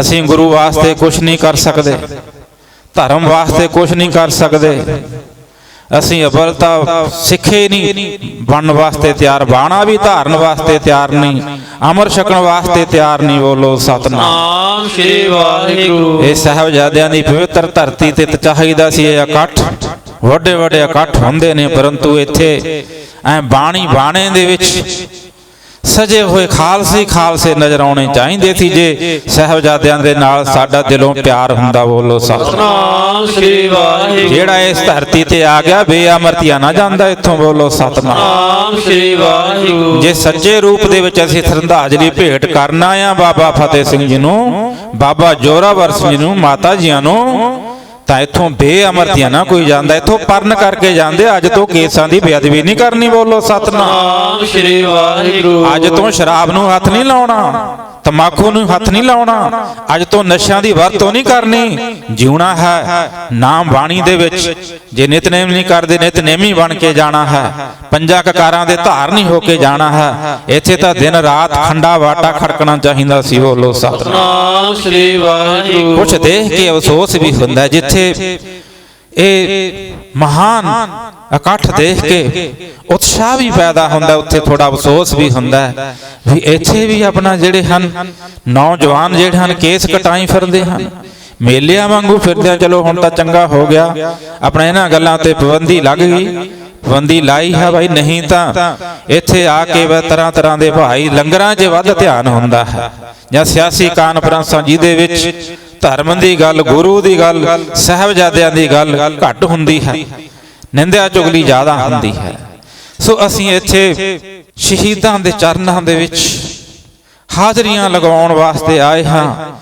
ਅਸੀਂ ਗੁਰੂ ਵਾਸਤੇ ਕੁਝ ਨਹੀਂ ਕਰ ਸਕਦੇ। ਧਰਮ ਵਾਸਤੇ ਕੁਝ ਨਹੀਂ ਕਰ ਸਕਦੇ। ਅਸੀਂ ਅਬਲ ਤਾਂ ਸਿੱਖੇ ਨਹੀਂ। ਬਣਨ ਵਾਸਤੇ ਤਿਆਰ ਬਾਣਾ ਵੀ ਧਾਰਨ ਵਾਸਤੇ ਤਿਆਰ ਨਹੀਂ। ਅਮਰ ਛਕਣ ਵਾਸਤੇ ਤਿਆਰ ਨਹੀਂ ਬੋਲੋ ਸਤਨਾਮ। ਨਾਮ ਸ੍ਰੀ ਵਾਹਿਗੁਰੂ। ਇਹ ਸਾਹਿਬਜ਼ਾਦਿਆਂ ਦੀ ਪਵਿੱਤਰ ਧਰਤੀ ਤੇ ਤਾਂ ਚਾਹੀਦਾ ਸੀ ਇਹ ਇਕੱਠ। ਵੱਡੇ ਵੱਡੇ ਇਕੱਠ ਹੁੰਦੇ ਨੇ ਪਰੰਤੂ ਇੱਥੇ ਐ ਬਾਣੀ ਬਾਣੇ ਦੇ ਵਿੱਚ ਸਜੇ ਹੋਏ ਖਾਲਸੇ ਖਾਲਸੇ ਨਜ਼ਰ ਆਉਣੇ ਚਾਹੀਦੇ ਸੀ ਜੇ ਸਾਹਿਬਜ਼ਾਦਿਆਂ ਦੇ ਨਾਲ ਸਾਡਾ ਦਿਲੋਂ ਪਿਆਰ ਹੁੰਦਾ ਬੋਲੋ ਸਤਨਾਮ ਨਾਮ ਸ੍ਰੀ ਵਾਹਿਗੁਰੂ ਜਿਹੜਾ ਇਸ ਧਰਤੀ ਤੇ ਆ ਗਿਆ ਬੇਅਮਰਤੀਆ ਨਾ ਜਾਂਦਾ ਇੱਥੋਂ ਬੋਲੋ ਸਤਨਾਮ। ਨਾਮ ਸ੍ਰੀ ਵਾਹਿਗੁਰੂ। ਜੇ ਸੱਚੇ ਰੂਪ ਦੇ ਵਿੱਚ ਅਸੀਂ ਸ਼ਰਧਾਂਜਲੀ ਭੇਟ ਕਰਨਾ ਆ ਬਾਬਾ ਫਤਿਹ ਸਿੰਘ ਜੀ ਨੂੰ ਬਾਬਾ ਜੋਰਾਵਰ ਸਿੰਘ ਜੀ ਨੂੰ ਮਾਤਾ ਜੀਆਂ ਨੂੰ ਤਾਂ ਇੱਥੋਂ ਬੇਅਮਰਤੀਆ ਨਾ ਕੋਈ ਜਾਂਦਾ ਇੱਥੋਂ ਪਰਨ ਕਰਕੇ ਜਾਂਦੇ ਅੱਜ ਤੋਂ ਕੇਸਾਂ ਦੀ ਬੇਅਦਬੀ ਨਹੀਂ ਕਰਨੀ ਬੋਲੋ ਸਤਨਾਮ। ਨਾਮ ਸ੍ਰੀ ਵਾਹਿਗੁਰੂ। ਅੱਜ ਤੋਂ ਸ਼ਰਾਬ ਨੂੰ ਹੱਥ ਨਹੀਂ ਲਾਉਣਾ। ਤਮਾਕੂ ਨੂੰ ਹੱਥ ਨਹੀਂ ਲਾਉਣਾ। ਅੱਜ ਤੋਂ ਨਸ਼ਿਆਂ ਦੀ ਵਰਤੋਂ ਨਹੀਂ ਕਰਨੀ। ਜਿਉਣਾ ਹੈ। ਨਾਮ ਬਾਣੀ ਦੇ ਵਿੱਚ ਜੇ ਨਿਤਨੇਮ ਨਹੀਂ ਕਰਦੇ ਨਿਤਨੇਮੀ ਬਣ ਕੇ ਜਾਣਾ ਹੈ। ਪੰਜਾਂ ਕਕਾਰਾਂ ਦੇ ਧਾਰਨੀ ਹੋ ਕੇ ਜਾਣਾ ਹੈ। ਇੱਥੇ ਤਾਂ ਦਿਨ ਰਾਤ ਖੰਡਾ ਵਾਟਾ ਖੜਕਣਾ ਚਾਹੀਦਾ ਸੀ ਬੋਲੋ ਸਤਨਾਮ। ਨਾਮ ਸ੍ਰੀ ਵਾਹਿਗੁਰੂ। ਕੁਛ ਦੇਖ ਕੇ ਅਫਸੋਸ ਵੀ ਹੁੰਦਾ ਜਿੱਥੇ ਇਹ ਮਹਾਨ ਇਕੱਠ ਦੇਖ ਕੇ ਉਤਸ਼ਾਹ ਵੀ ਪੈਦਾ ਹੁੰਦਾ, ਉੱਥੇ ਥੋੜਾ ਅਫਸੋਸ ਵੀ ਹੁੰਦਾ ਵੀ ਇੱਥੇ ਵੀ ਆਪਣਾ ਜਿਹੜੇ ਹਨ, ਨੌਜਵਾਨ ਜਿਹੜੇ ਹਨ, ਕੇਸ ਕਟਾਈ ਫਿਰਦੇ ਹਨ। ਮੇਲਿਆਂ ਵਾਂਗੂ ਫਿਰਦੇ ਚਲੋ ਹੁਣ ਤਾਂ ਚੰਗਾ ਹੋ ਗਿਆ। ਆਪਣਾ ਇਹਨਾਂ ਗੱਲਾਂ ਤੇ ਪਾਬੰਦੀ ਲੱਗ ਗਈ। ਪਾਬੰਦੀ ਲਾਈ ਹੈ ਭਾਈ ਨਹੀਂ ਤਾਂ ਇੱਥੇ ਆ ਕੇ ਵਾ ਤਰ੍ਹਾਂ ਤਰ੍ਹਾਂ ਦੇ ਭਾਈ ਲੰਗਰਾਂ 'ਚ ਵੱਧ ਧਿਆਨ ਹੁੰਦਾ ਹੈ। ਜਾਂ ਸਿਆਸੀ ਕਾਨਫਰੰਸਾਂ ਜਿਹਦੇ ਵਿੱਚ ਧਰਮ ਦੀ ਗੱਲ, ਗੁਰੂ ਦੀ ਗੱਲ, ਸਾਹਿਬਜ਼ਾਦਿਆਂ ਦੀ ਗੱਲ ਘੱਟ ਹੁੰਦੀ ਹੈ। ਨਿੰਦਿਆ ਚੁਗਲੀ ਜ਼ਿਆਦਾ ਹੁੰਦੀ ਹੈ। ਸੋ ਅਸੀਂ ਇੱਥੇ ਸ਼ਹੀਦਾਂ ਦੇ ਚਰਨਾਂ ਦੇ ਵਿੱਚ ਹਾਜ਼ਰੀਆਂ ਲਗਾਉਣ ਵਾਸਤੇ ਆਏ ਹਾਂ।